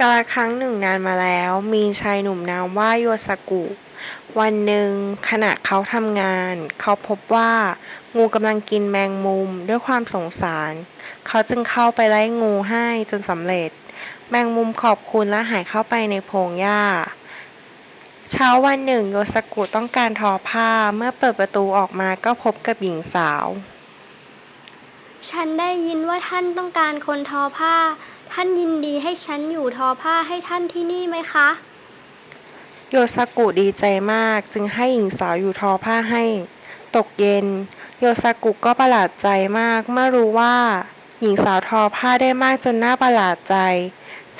กาลครั้งหนึ่งนานมาแล้ว มีชายหนุ่มนามว่าโยซากุ วันหนึ่งขณะเขาทำงาน เขาพบว่า งูกำลังกินแมงมุมด้วยความสงสาร เขาจึงเข้าไปไล่งูให้จนสำเร็จ แมงมุมขอบคุณและหายเข้าไปในพงหญ้า เช้าวันหนึ่งโยซากุต้องการทอผ้าเมื่อเปิดประตูออกมาก็พบกับหญิงสาว ฉันได้ยินว่าท่านต้องการคนทอผ้า ท่านยินดีให้ฉันอยู่ทอผ้าให้ท่านที่นี่ไหมคะ โยซากุดีใจมากจึงให้หญิงสาวอยู่ทอผ้าให้ ตกเย็น โยซากุก็ประหลาดใจมากเมื่อรู้ว่า หญิงสาวทอผ้าได้มากจนน่าประหลาดใจ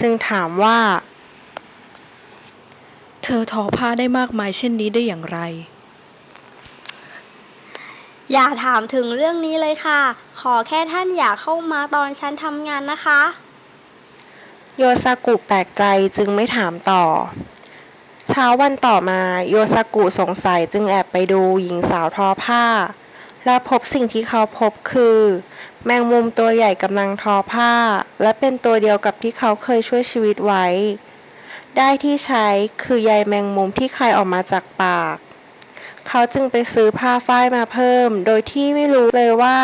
จึงถามว่า เธอทอผ้าได้มากมายเช่นนี้ได้อย่างไร อย่าถามถึงเรื่องนี้เลยค่ะ ขอแค่ท่านอย่าเข้ามาตอนฉันทำงานนะคะ โยซากุแปลกใจจึงไม่ถามต่อ เช้าวันต่อมาโยซากุสงสัยจึงแอบไปดูหญิงสาวทอผ้า และพบสิ่งที่เขาพบคือ แมงมุมตัวใหญ่กำลังทอผ้า และเป็นตัวเดียวกับที่เขาเคยช่วยชีวิตไว้ ได้ที่ใช้คือใยแมงมุมที่คายออกมาจากปาก เขาจึงไปซื้อผ้าฝ้ายมาเพิ่ม โดยที่ไม่รู้เลยว่า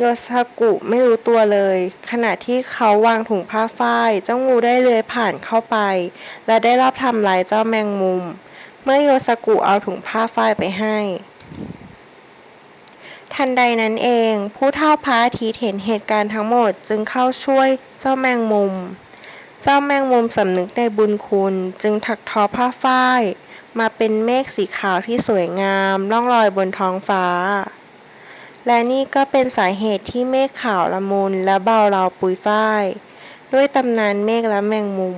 โยซากุไม่รู้ตัวเลย ขณะที่เขาวางถุงผ้าฝ้าย เจ้างูได้เลื้อยผ่านเข้าไป และได้รอบทำลายเจ้าแมงมุม เมื่อโยซากุเอาถุงผ้าฝ้ายไปให้ ทันใดนั้นเอง ผู้เฒ่าพระอาทิตย์เห็นเหตุการณ์ทั้งหมดจึงเข้าช่วยเจ้าแมงมุม เจ้าแมงมุมสำนึกในบุญคุณ จึงถักทอผ้าฝ้าย มาเป็นเมฆสีขาวที่สวยงามล่องลอยบนท้องฟ้า และนี่ก็เป็นสาเหตุที่เมฆขาวละมุนและเบาเราปุยฝ้าย ด้วยตำนานเมฆและแมงมุม